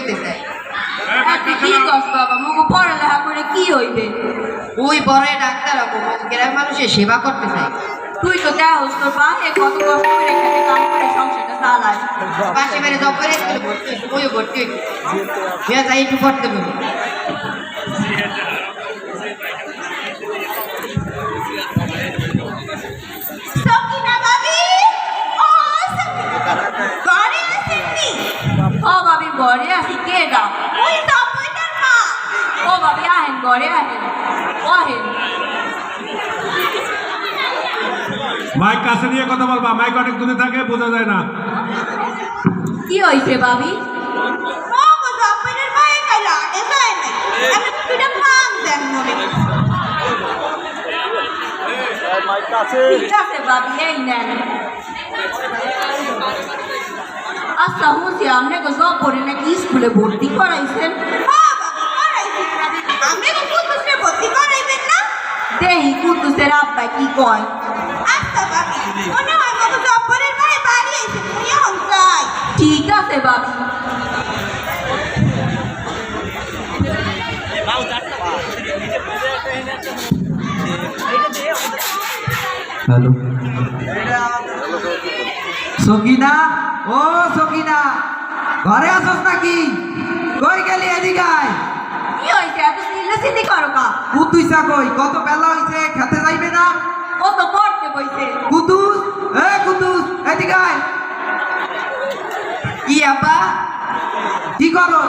কইতে চাই আপনি কি কস বাবা? মুগো পড়ালেখা করে কি হইবে? ওই বড় ডাক্তার হব গ্রামের মানুষের সেবা করতে চাই তুই তো দেহস তোর বাহে কত কষ্ট করে এখানে কাম করে সংসারটা চালায়। পাশে মেরে জব করে স্কুলে ভর্তি ভর্তি হয়েছে যাই একটু পড়তে বলি। ঘরে আসি কে দাও ওই তো মা। ও বাবি আহেন ঘরে আহেন ও আহেন। মাইক কাছে নিয়ে কথা বলবা মাইক অনেক দূরে থাকে বোঝা যায় না। কি হইছে বাবি? ও গো আপনার মায়ে কালা এসাই নাই। আমি দুটা পান দেন মনে ঠিক আছে বাবি এই নেন। আচ্ছা হুঁসি আপনি গো সব পড়ে নাকি স্কুলে ভর্তি করাইছেন। হ্যাঁ দেহি, কুদ্দুসের আব্বা কি আচ্ছা হ্যালো। সকিনা ও সকিনা ঘরে আসস নাকি? কই গেলি এদিকে আয় কি হয়েছে এত চিল্লা চিল্লি করো কা? কুতুইসা কই? কত বেলা হইছে খেতে যাইবে না? ও তো পড়তে বইছে? কুতুস এ কুতুস এদিকে আয় কি আপা কি করো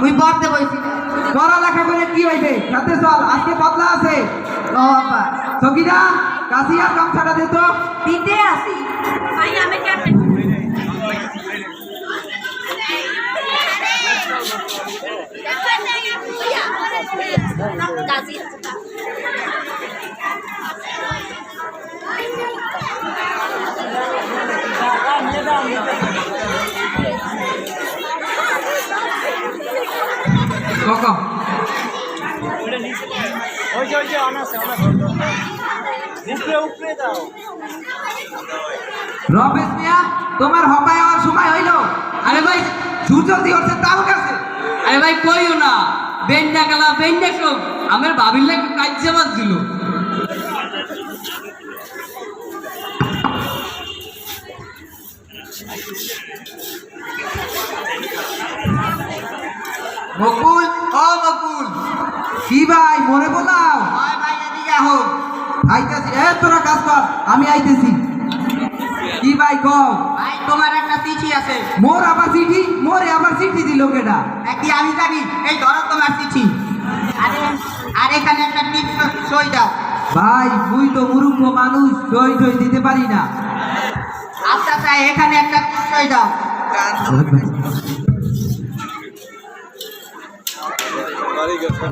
মুই পড়তে বইছি। পড়ালেখা করে কি হইবে খেতে চল আজকে বদলা আছে। ও আপা সকিনা কাশিয়ার গামছাটা দে তো। দিতে আসি আই আমি ক্যাপ্টেন কখন রমেশ মিয়া তোমার হবায় হওয়ার সময় হইল। আরে ভাই সূর্য দি হচ্ছে তাল কাছে আরে ভাই কইও না। বেন্ডা গেলা বেন্ডা সব। আমার ভাবির লাগে কাজ্যা বাজ দিল মকুল ও মকুল কি ভাই মনে বলাও হয় ভাই এদিকে আহো। আইতেছি। এ তোরা কাজ কর আমি আইতেছি। ভাই কও ভাই। তোমার একটা চিঠি আছে। মোর আবার চিঠি? মোরে আবার চিঠি দিল কেডা? একই আমি জানি? এই ধরো তোমার চিঠি। আরে। আর এখানে একটা টিপ সই দাও। ভাই তুই তো মূর্খ মানুষ সই সই দিতে পারি না। আচ্ছা তাই এখানে একটা টিপস সই দাও।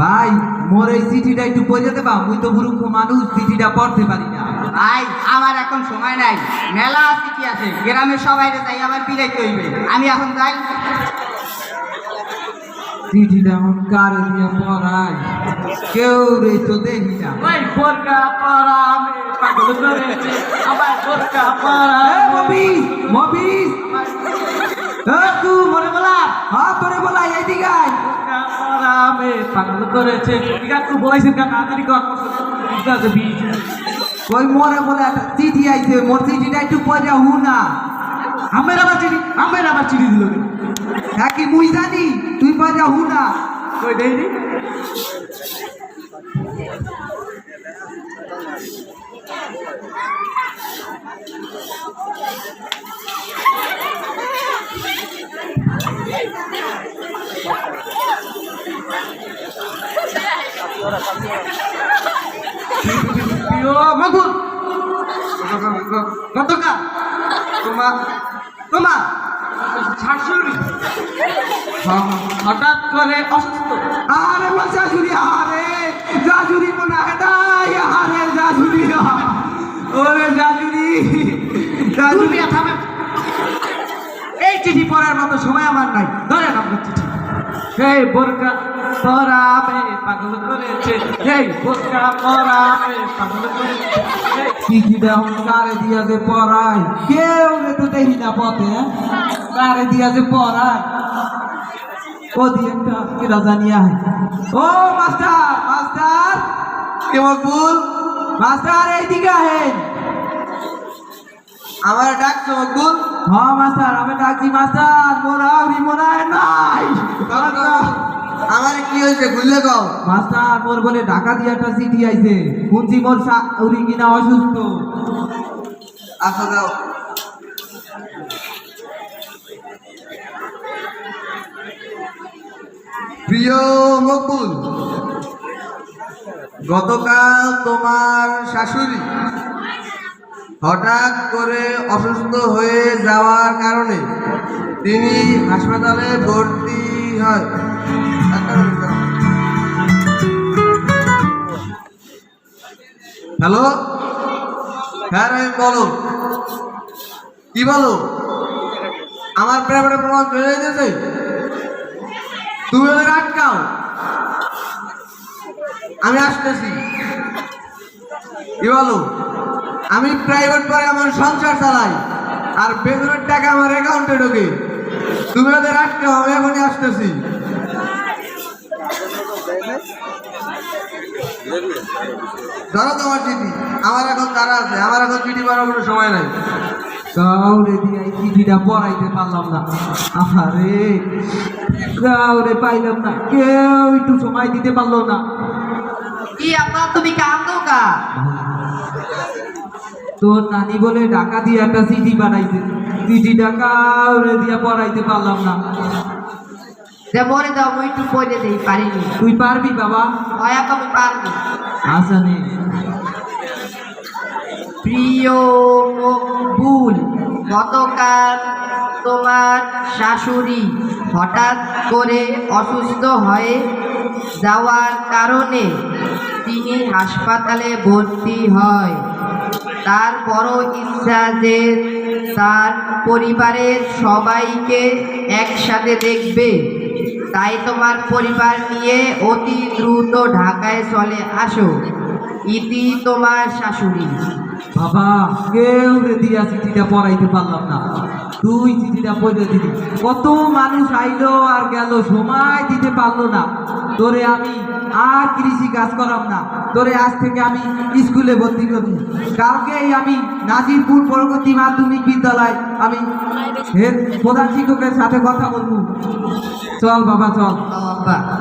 ভাই মোর এই চিঠিটা একটু পড়ে দেবা? মুই তো মূর্খ মানুষ চিঠিটা পড়তে পারি না। ভাই আমার এখন সময় নাই। মেলা চিঠি আছে? গ্রামের সবাই যাই আমার বিদাইতে হইবে। আমি এখন যাই। চিঠিটা এখন কারে দিয়ে পড়াই কেউ রে তো দেখি না। ভাই বোরকা পরা আমি পাগল করেছে আবার বোরকা মবিস এ তুই মনে বলা হ্যাঁ তোরে বলা এইদিকে আয় বোরকা পরা পাগল করেছে। ঠিক আছে বলাইছেন কা তাড়াতাড়ি কর ওই মরে বলে একটা চিঠি আইছে মোর চিঠিটা একটু পড়ে হু না। আমের আবার চিনি আমের আবার চিনি দিল হ্যাঁ কি মুই জানি তুই পড়ে হু না। কই দেইনি প্রিয় মাগুর কতকা তোমার তোমার শাশুড়ি। হঠাৎ করে অসুস্থ। আরে বল জাজুরি আরে জাজুরি মনে হেদাই আরে জাজুরি ওরে জাজুরি জাজুরি থামে। এই চিঠি পড়ার মতো সময় আমার নাই। ধরেন আপনার চিঠি। এই বোরকা পরাবে পাগল করেছে। এই বোরকা পরাবে পাগল করেছে। এখন কারে দিয়া যে পড়ায়? কেউ রে তো দেখি না পথে হ্যাঁ? কারে দিয়া যে পড়ায়? ও দিয়ে একটা কিরা জানিয়া ও মাস্টার মাস্টার কে মকবুল? মাস্টার এইদিকে আহেন। আমার ডাকছো মকবুল। হ্যাঁ মাস্টার আমি ডাকছি মাস্টার মোরা মোরা নাই। আমার কি হয়েছে বুঝলে কও? মাস্টার মোর বলে ঢাকা দিয়ে একটা চিঠি আইছে শুনছি মোর উড়ি কিনা অসুস্থ। আসো দাও। প্রিয় মকবুল গতকাল তোমার শাশুড়ি হঠাৎ করে অসুস্থ হয়ে যাওয়ার কারণে তিনি হাসপাতালে ভর্তি হয়। হ্যালো? হ্যাঁ রহিম, বলো। কি বলো? আমার প্রেমের প্রমাণ চলে যেতেছে তুমি ওদের আটকাও। আমি আসতেছি। কি বলো? আমি প্রাইভেট পরে আমার সংসার চালাই, আর বেতনের টাকা আমার অ্যাকাউন্টে ঢোকে। তুমি ওদের আটকাও, আমি এখনই আসতেছি। ধরো তোমার চিঠি আমার এখন তারা আছে? আমার এখন চিঠি কোনো সময় নাই। কাউরে দিয়ে চিঠিটা পড়াইতে পারলাম না। আহারে কাউরে পাইলাম না। কেউ একটু সময় দিতে পারল না। কি আব্বা তুমি কান্দো কা তোর নানি বলে ঢাকা দিয়ে একটা চিঠি পাঠাইছে। চিঠিটা কাউরে দিয়ে পড়াইতে পারলাম না। যে মরে দাও মই একটু পড়ে দেই পারিনি তুই পারবি বাবা। দয়া কমি পারব নে। প্রিয় মকবুল গতকাল তোমার শাশুড়ি হঠাৎ করে অসুস্থ হয়ে যাওয়ার কারণে তিনি হাসপাতালে ভর্তি হয়। তার বড় ইচ্ছা যে তার পরিবারের সবাইকে একসাথে দেখবে। তাই তোমার পরিবার নিয়ে অতি দ্রুত ঢাকায় চলে আসো। ইতি তোমার শাশুড়ি। বাবা, কেউ দিয়া চিঠিটা পড়াইতে পারলাম না। তুই চিঠিটা পড়ে দিলি। কত মানুষ আইলো আর গেল, সময় দিতে পারল না। তোরে আমি আর কৃষি কাজ করাম না। তোরে আজ থেকে আমি স্কুলে ভর্তি করব। কালকেই আমি নাজিরপুর পরবর্তী মাধ্যমিক বিদ্যালয় আমি প্রধান শিক্ষকের সাথে কথা বলব। চল বাবা চল বাবা